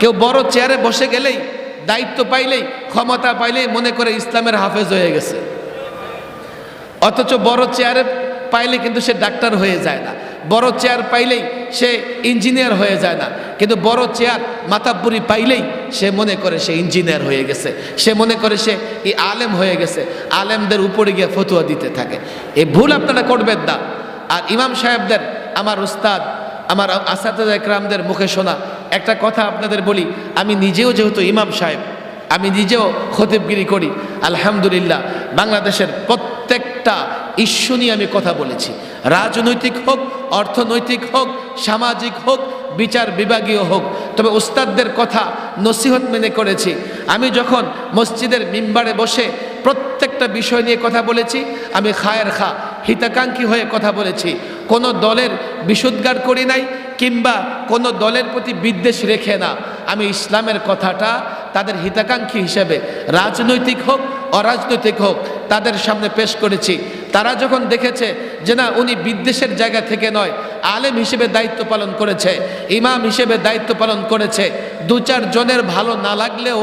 কেউ বড় চেয়ারে বসে গেলেই, দায়িত্ব পাইলেই, ক্ষমতা পাইলেই মনে করে ইসলামের হাফেজ হয়ে গেছে। অথচ বড় চেয়ারে পাইলে কিন্তু সে ডাক্তার হয়ে যায় না। বড় চেয়ার পাইলেই সে ইঞ্জিনিয়ার হয়ে যায় না। কিন্তু বড় চেয়ার মাতাব্বুরি পাইলেই সে মনে করে সে ইঞ্জিনিয়ার হয়ে গেছে। সে মনে করে সে এই আলেম হয়ে গেছে। আলেমদের উপরে গিয়ে ফতুয়া দিতে থাকে। এই ভুল আপনারা করবেন না। আর ইমাম সাহেবদের, আমার উস্তাদ, আমার আসাদ একরামদের মুখে শোনা একটা কথা আপনাদের বলি, আমি নিজেও যেহেতু ইমাম সাহেব, আমি নিজেও খতিবগিরি করি, আলহামদুলিল্লাহ, বাংলাদেশের প্রত্যেকটা ইস্যু নিয়ে আমি কথা বলেছি। রাজনৈতিক হোক, অর্থনৈতিক হোক, সামাজিক হোক, বিচার বিভাগীয় হোক, তবে উস্তাদদের কথা নসিহত মেনে করেছি। আমি যখন মসজিদের মিম্বারে বসে প্রত্যেকটা বিষয় নিয়ে কথা বলেছি, আমি খায়ের খা, হিতাকাঙ্ক্ষী হয়ে কথা বলেছি। কোনো দলের বিশুদ্গার করি নাই কিংবা কোনো দলের প্রতি বিদ্বেষ রেখে না। আমি ইসলামের কথাটা তাদের হিতাকাঙ্ক্ষী হিসেবে, রাজনৈতিক হোক, অরাজনৈতিক হোক, তাদের সামনে পেশ করেছি। তারা যখন দেখেছে যে না, উনি বিদ্বেষের জায়গা থেকে নয়, আলেম হিসেবে দায়িত্ব পালন করেছে, ইমাম হিসেবে দায়িত্ব পালন করেছে, দু চার জনের ভালো না লাগলেও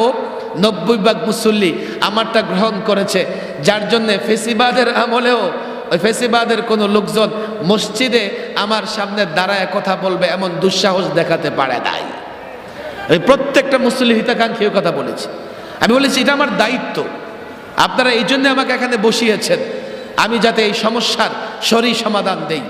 নব্বই ভাগ মুসল্লি আমারটা গ্রহণ করেছে। যার জন্যে ফেসিবাদের আমলেও ওই ফেসিবাদের কোনো লোকজন মসজিদে আমার সামনে দাঁড়ায় কথা বলবে এমন দুঃসাহস দেখাতে পারে নাই। আমি প্রত্যেকটা মুসলিম হিতাকাঙ্ক্ষী কথা বলেছি। আমি বলেছি, এটা আমার দায়িত্ব। আপনারা এই জন্য আমাকে এখানে বসিয়েছেন। আমি যাতে এই সমস্যার সরি সমাধান দেই।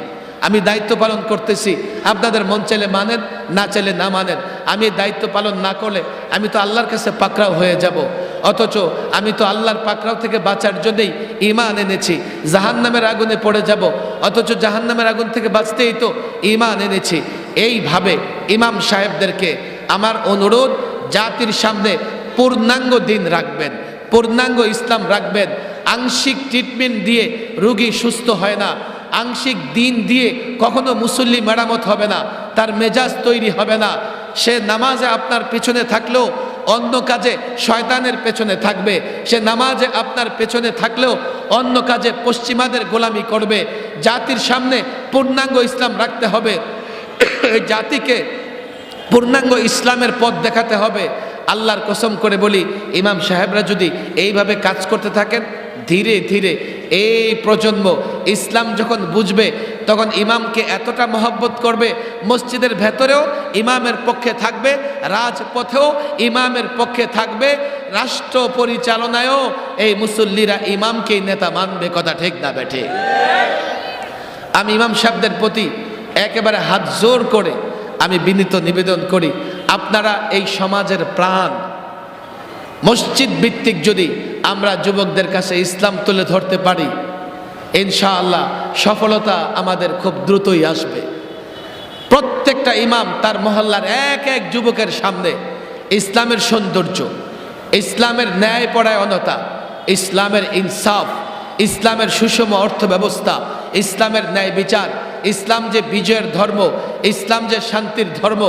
আমি দায়িত্ব পালন করতেছি। আপনাদের মন চাইলে মানেন, না চাইলে না মানেন। আমি দায়িত্ব পালন না করলে আমি তো আল্লাহর কাছে পাকড়াও হয়ে যাব। অথচ আমি তো আল্লাহর পাকড়াও থেকে বাঁচার জন্যই ইমান এনেছি জাহান নামের আগুনে পড়ে যাব, অথচ জাহান নামের আগুন থেকে বাঁচতেই তো ইমান এনেছি। এইভাবে ইমাম সাহেবদেরকে আমার অনুরোধ, জাতির সামনে পূর্ণাঙ্গ দিন রাখবেন, পূর্ণাঙ্গ ইসলাম রাখবেন। আংশিক ট্রিটমেন্ট দিয়ে রুগী সুস্থ হয় না, আংশিক দিন দিয়ে কখনো মুসল্লি মেরামত হবে না, তার মেজাজ তৈরি হবে না। সে নামাজে আপনার পিছনে থাকলেও অন্য কাজে শয়তানের পেছনে থাকবে। সে নামাজে আপনার পেছনে থাকলেও অন্য কাজে পশ্চিমাদের গোলামি করবে। জাতির সামনে পূর্ণাঙ্গ ইসলাম রাখতে হবে। জাতিকে পূর্ণাঙ্গ ইসলামের পথ দেখাতে হবে। আল্লাহর কসম করে বলি, ইমাম সাহেবরা যদি এইভাবে কাজ করতে থাকেন ধীরে ধীরে এই প্রজন্ম ইসলাম যখন বুঝবে, তখন ইমামকে এতটা মহব্বত করবে, মসজিদের ভেতরেও ইমামের পক্ষে থাকবে, রাজপথেও ইমামের পক্ষে থাকবে, রাষ্ট্র পরিচালনায়ও এই মুসল্লিরা ইমামকেই নেতা মানবে, কথা ঠিক না বেঠে? আমি ইমাম সাহেবদের প্রতি একেবারে হাত জোর করে আমি বিনীত নিবেদন করি, আপনারা এই সমাজের প্রাণ, মসজিদ ভিত্তিক যদি আমরা যুবকদের কাছে ইসলাম তুলে ধরতে পারি। ইনশাআল্লাহ সফলতা আমাদের খুব দ্রুতই আসবে। প্রত্যেকটা ইমাম তার মহল্লার এক এক যুবকের সামনে ইসলামের সৌন্দর্য, ইসলামের ন্যায় পরায়ণতা ইসলামের ইনসাফ, ইসলামের সুষম অর্থ ব্যবস্থা ইসলামের ন্যায় বিচার, ইসলাম যে বিজয়ের ধর্ম, ইসলাম যে শান্তির ধর্ম,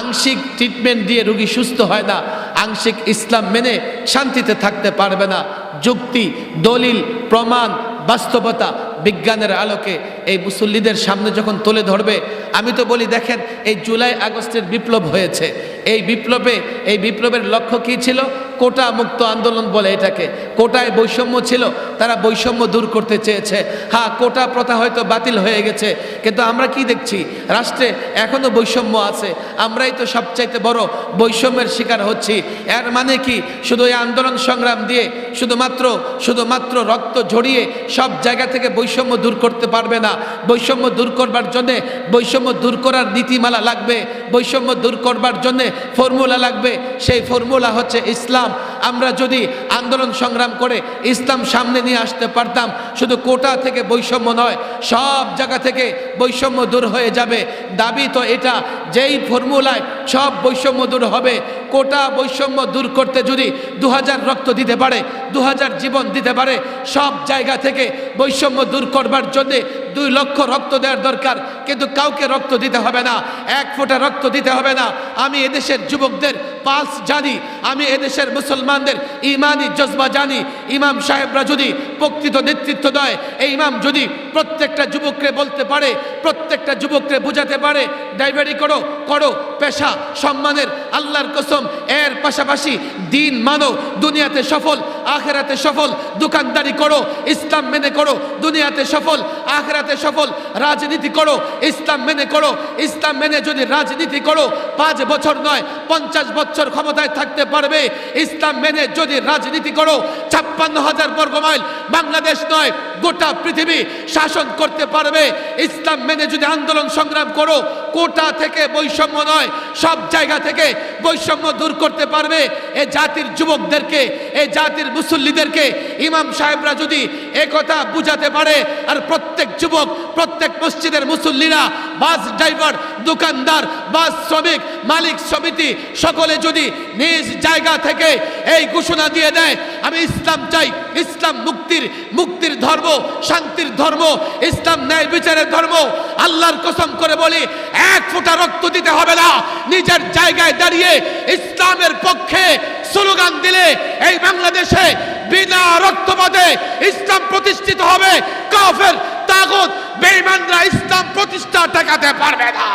আংশিক ট্রিটমেন্ট দিয়ে রুগী সুস্থ হয় না আংশিক ইসলাম মেনে শান্তিতে থাকতে পারবে না। যুক্তি, দলিল, প্রমাণ, বাস্তবতা বিজ্ঞানের আলোকে এই মুসল্লিদের সামনে যখন তুলে ধরবে, আমি তো বলি, দেখেন, এই জুলাই আগস্টের বিপ্লব হয়েছে। এই বিপ্লবে, এই বিপ্লবের লক্ষ্য কী ছিল? কোটা মুক্ত আন্দোলন বলে এটাকে। কোটায় বৈষম্য ছিল, তারা বৈষম্য দূর করতে চেয়েছে। হ্যাঁ কোটা প্রথা হয়তো বাতিল হয়ে গেছে, কিন্তু আমরা কি দেখছি? রাষ্ট্রে এখনও বৈষম্য আছে। আমরাই তো সবচাইতে বড় বৈষম্যের শিকার হচ্ছি। এর মানে কি? শুধু এই আন্দোলন সংগ্রাম দিয়ে, শুধুমাত্র শুধুমাত্র রক্ত ঝরিয়ে সব জায়গা থেকে বৈষম্য দূর করতে পারবে না। বৈষম্য দূর করবার জন্যে, বৈষম্য দূর করার নীতিমালা লাগবে। বৈষম্য দূর করবার জন্যে ফর্মুলা লাগবে। সেই ফর্মুলা হচ্ছে ইসলাম। আমরা যদি আন্দোলন সংগ্রাম করে ইসলাম সামনে নিয়ে আসতে পারতাম। শুধু কোটা থেকে বৈষম্য নয়, সব জায়গা থেকে বৈষম্য দূর হয়ে যাবে। দাবি তো এটা, যেই ফর্মুলায় সব বৈষম্য দূর হবে, কোটা বৈষম্য দূর করতে যদি দু হাজার রক্ত দিতে পারে দু হাজার জীবন দিতে পারে, সব জায়গা থেকে বৈষম্য দূর করবার জন্যে দুই লক্ষ রক্ত দেওয়ার দরকার। কিন্তু কাউকে রক্ত দিতে হবে না, এক ফোঁটা রক্ত দিতে হবে না। আমি এদেশের যুবকদের পালস জানি, আমি এদেশের মুসলমানদের ইমানি জজবা জানি, ইমাম সাহেবরা যদি প্রকৃত নেতৃত্ব দেয়, এই ইমাম যদি প্রত্যেকটা যুবককে বলতে পারে, প্রত্যেকটা যুবককে বোঝাতে পারে, ডাইভারি করো করো, পেশা, সম্মানের আল্লাহর কসম, এর পাশাপাশি দিন মানো, দুনিয়াতে সফল, আখেরাতে সফল, দোকানদারি করো, ইসলাম মেনে করো, দুনিয়াতে সফল আখেরাতে সফল, রাজনীতি করো, ইসলাম মেনে করো। ইসলাম মেনে যদি রাজনীতি করো, পাঁচ বছর নয়, পঞ্চাশ বছর ক্ষমতায় থাকতে পারবে। ইসলাম মেনে যদি রাজনীতি করো, ছাপ্পান্ন হাজার বর্গ মাইল, বাংলাদেশ নয়, গোটা পৃথিবী শাসন করতে পারবে। ইসলাম মেনে যদি আন্দোলন সংগ্রাম করো কোটা থেকে বৈষম্য নয়, সব জায়গা থেকে বৈষম্য দূর করতে পারবে। এ জাতির যুবকদেরকে, এ জাতির মুসল্লিদেরকে ইমাম সাহেবরা যদি একথা বুঝাতে পারে, আর প্রত্যেক যুবক, প্রত্যেক মসজিদের মুসল্লিরা, বাস ড্রাইভার, দোকানদার, বাস শ্রমিক, মালিক সমিতি, সকলে যদি নিজ জায়গা থেকে এই ঘোষণা দিয়ে দেয়, আমি ইসলাম চাই, ইসলাম মুক্তির মুক্তির ধর্ম, শান্তির ধর্ম, ইসলাম ন্যায় বিচারের ধর্ম, আল্লাহর কসম করে বলি এক ফোঁটা রক্ত দিতে হবে না। নিজের জায়গায় দাঁড়িয়ে ইসলামের পক্ষে স্লোগান দিলে এই বাংলাদেশে বিনা রক্তপাতে ইসলাম প্রতিষ্ঠিত হবে। কাফের, তাগত, বেঈমানরা ইসলাম প্রতিষ্ঠা ঠেকাতে পারবে না।